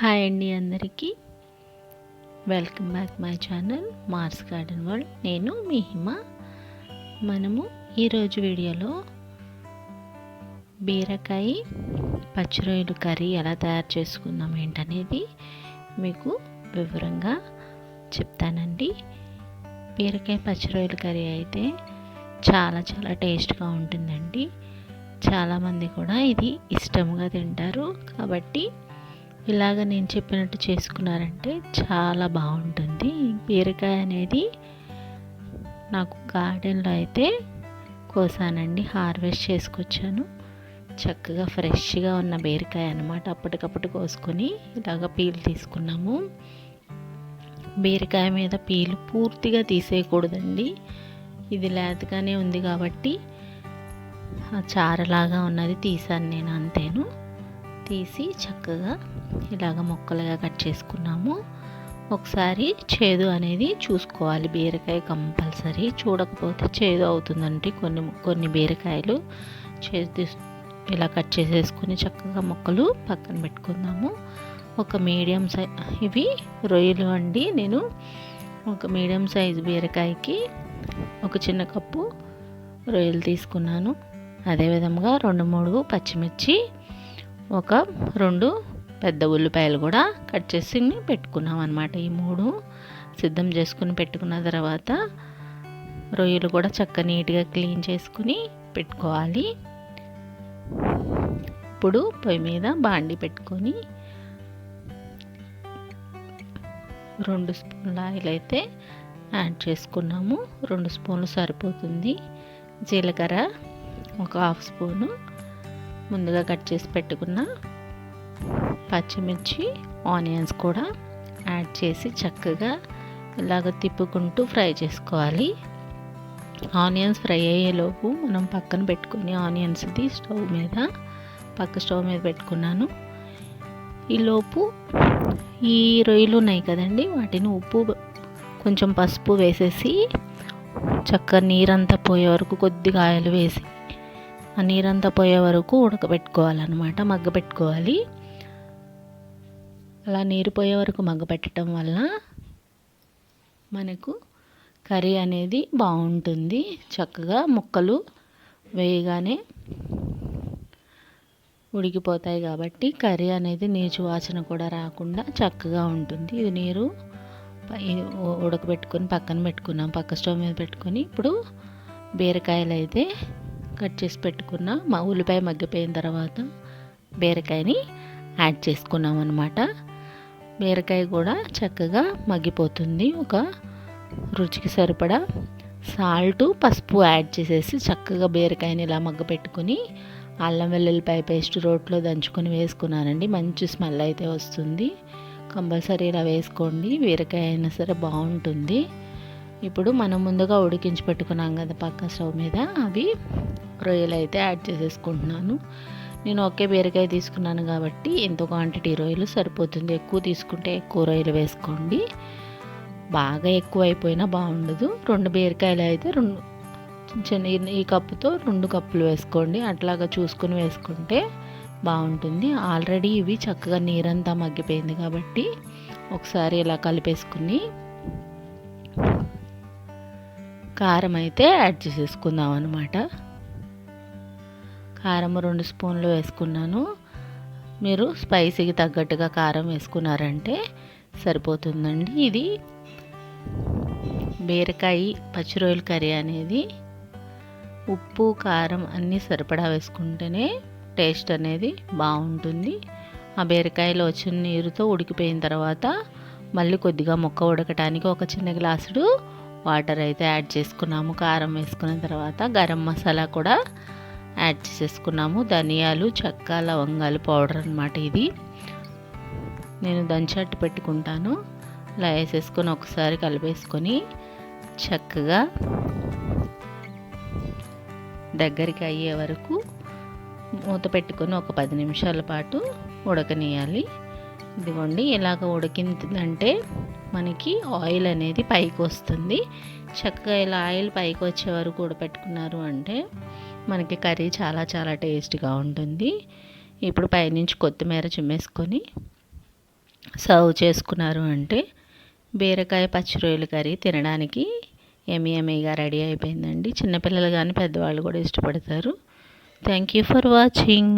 Hi అండి అందరికీ. Welcome back my channel Mars garden world నేను మీ హిమ. మనము ఈరోజు వీడియోలో బీరకాయ పచ్చిరొయ్యలు కర్రీ ఎలా తయారు చేసుకుందాం ఏంటనేది మీకు వివరంగా చెప్తానండి. బీరకాయ పచ్చిరొయ్యలు కర్రీ అయితే చాలా చాలా టేస్ట్గా ఉంటుందండి. చాలామంది కూడా ఇది ఇష్టంగా తింటారు. కాబట్టి ఇలాగ నేను చెప్పినట్టు చేసుకున్నారంటే చాలా బాగుంటుంది. బీరకాయ అనేది నాకు గార్డెన్లో అయితే కోసానండి హార్వెస్ట్ చేసుకొచ్చాను. చక్కగా ఫ్రెష్గా ఉన్న బీరకాయ అనమాట అప్పటికప్పుడు కోసుకొని ఇలాగ పీలు తీసుకున్నాము. బీరకాయ మీద పీలు పూర్తిగా తీసేయకూడదండి. ఇది లేతగానే ఉంది కాబట్టి చారలాగా ఉన్నది తీసాను నేను అంతేను. తీసి చక్కగా ఇలాగ ముక్కలుగా కట్ చేసుకున్నాము. ఒకసారి చేదు అనేది చూసుకోవాలి. బీరకాయ కంపల్సరీ చూడకపోతే చేదు అవుతుందంటే కొన్ని కొన్ని బీరకాయలు చేదు ఇలా కట్ చేసేసుకొని చక్కగా ముక్కలు పక్కన పెట్టుకుందాము. ఒక మీడియం సైజ్ ఇవి రొయ్యలు అండి. నేను ఒక మీడియం సైజు బీరకాయకి ఒక చిన్న కప్పు రొయ్యలు తీసుకున్నాను. అదేవిధంగా రెండు మూడు పచ్చిమిర్చి ఒక రెండు పెద్ద ఉల్లిపాయలు కూడా కట్ చేసి పెట్టుకున్నాం అనమాట ఈ మూడు సిద్ధం చేసుకుని పెట్టుకున్న తర్వాత రొయ్యలు కూడా చక్క నీట్గా క్లీన్ చేసుకుని పెట్టుకోవాలి. ఇప్పుడు పొయ్యి మీద బాండి పెట్టుకొని రెండు స్పూన్ల ఆయిల్ అయితే యాడ్ చేసుకున్నాము. రెండు స్పూన్లు సరిపోతుంది జీలకర్ర ఒక హాఫ్ స్పూను ముందుగా కట్ చేసి పెట్టుకున్న పచ్చిమిర్చి ఆనియన్స్ కూడా యాడ్ చేసి చక్కగా ఇలాగ తిప్పుకుంటూ ఫ్రై చేసుకోవాలి. ఆనియన్స్ ఫ్రై అయ్యేలోపు మనం పక్కన పెట్టుకుని ఆనియన్స్ది స్టవ్ మీద పక్క స్టవ్ మీద పెట్టుకున్నాను. ఈలోపు ఈ రొయ్యలు ఉన్నాయి కదండి వాటిని ఉప్పు కొంచెం పసుపు వేసేసి చక్కగా నీరంతా పోయే వరకు కొద్దిగా ఆయిల్ వేసి ఆ నీరంతా పోయే వరకు ఉడకబెట్టుకోవాలన్నమాట మగ్గబెట్టుకోవాలి అలా నీరు పోయే వరకు మగ్గపెట్టడం వల్ల మనకు కర్రీ అనేది బాగుంటుంది. చక్కగా ముక్కలు వేయగానే ఉడికిపోతాయి కాబట్టి కర్రీ అనేది నీచు వాసన కూడా రాకుండా చక్కగా ఉంటుంది. ఇది నీరు ఉడకబెట్టుకొని పక్కన పెట్టుకున్నాం. పక్క స్టవ్ మీద పెట్టుకొని ఇప్పుడు బీరకాయలు అయితే కట్ చేసి పెట్టుకున్న మా ఉల్లిపాయ మగ్గిపోయిన తర్వాత బీరకాయని యాడ్ చేసుకున్నాం అనమాట బీరకాయ కూడా చక్కగా మగ్గిపోతుంది. ఒక రుచికి సరిపడా సాల్ట్ పసుపు యాడ్ చేసేసి చక్కగా బీరకాయని ఇలా మగ్గ పెట్టుకుని అల్లం వెల్లుల్లిపాయ పేస్ట్ రోట్లో దంచుకొని వేసుకున్నానండి. మంచి స్మెల్ అయితే వస్తుంది. కంపల్సరీ ఇలా వేసుకోండి. బీరకాయ అయినా సరే బాగుంటుంది. ఇప్పుడు మనం ముందుగా ఉడికించి పెట్టుకున్నాం కదా పక్క స్టవ్ మీద. అవి రొయ్యలు అయితే యాడ్ చేసేసుకుంటున్నాను. నేను ఒకే బీరకాయ తీసుకున్నాను కాబట్టి ఎంతో క్వాంటిటీ రొయ్యలు సరిపోతుంది. ఎక్కువ తీసుకుంటే ఎక్కువ రొయ్యలు వేసుకోండి. బాగా ఎక్కువ అయిపోయినా బాగుండదు. రెండు బీరకాయలు అయితే రెండు చిన్న ఈ కప్పుతో రెండు కప్పులు వేసుకోండి. అట్లాగా చూసుకుని వేసుకుంటే బాగుంటుంది. ఆల్రెడీ ఇవి చక్కగా నీరంతా మగ్గిపోయింది కాబట్టి ఒకసారి ఇలా కలిపేసుకుని కారం అయితే యాడ్ చేసేసుకుందాం అనమాట కారం రెండు స్పూన్లు వేసుకున్నాను. మీరు స్పైసీకి తగ్గట్టుగా కారం వేసుకున్నారంటే సరిపోతుందండి ఇది. బీరకాయ పచ్చిరొయ్యల కర్రీ అనేది ఉప్పు కారం అన్నీ సరిపడా వేసుకుంటేనే టేస్ట్ అనేది బాగుంటుంది. ఆ బీరకాయలో వచ్చిన నీరుతో ఉడికిపోయిన తర్వాత మళ్ళీ కొద్దిగా మొక్క ఉడకటానికి ఒక చిన్న గ్లాసుడు వాటర్ అయితే యాడ్ చేసుకున్నాము కారం వేసుకున్న తర్వాత గరం మసాలా కూడా యాడ్ చేసేసుకున్నాము. ధనియాలు చెక్క లవంగాలు పౌడర్ అనమాట ఇది. నేను దంచట్టు పెట్టుకుంటాను. ఇలా వేసేసుకొని ఒకసారి కలిపేసుకొని చక్కగా దగ్గరికి అయ్యే వరకు మూత పెట్టుకొని ఒక పది నిమిషాల పాటు ఉడకనియాలి ఇదిగోండి ఇలాగ ఉడికిందంటే మనకి ఆయిల్ అనేది పైకి వస్తుంది. చక్కగా ఇలా ఆయిల్ పైకి వచ్చే వరకు ఉడపెట్టుకున్నారు అంటే మనకి కర్రీ చాలా చాలా టేస్ట్గా ఉంటుంది. ఇప్పుడు పైనుంచి కొత్తిమీర చిమ్మేసుకొని సర్వ్ చేసుకున్నారు అంటే బీరకాయ పచ్చిరొయ్యల కర్రీ తినడానికి ఎమీ ఎమీగా రెడీ అయిపోయిందండి. చిన్నపిల్లలు కానీ పెద్దవాళ్ళు కూడా ఇష్టపడతారు. Thank you for watching.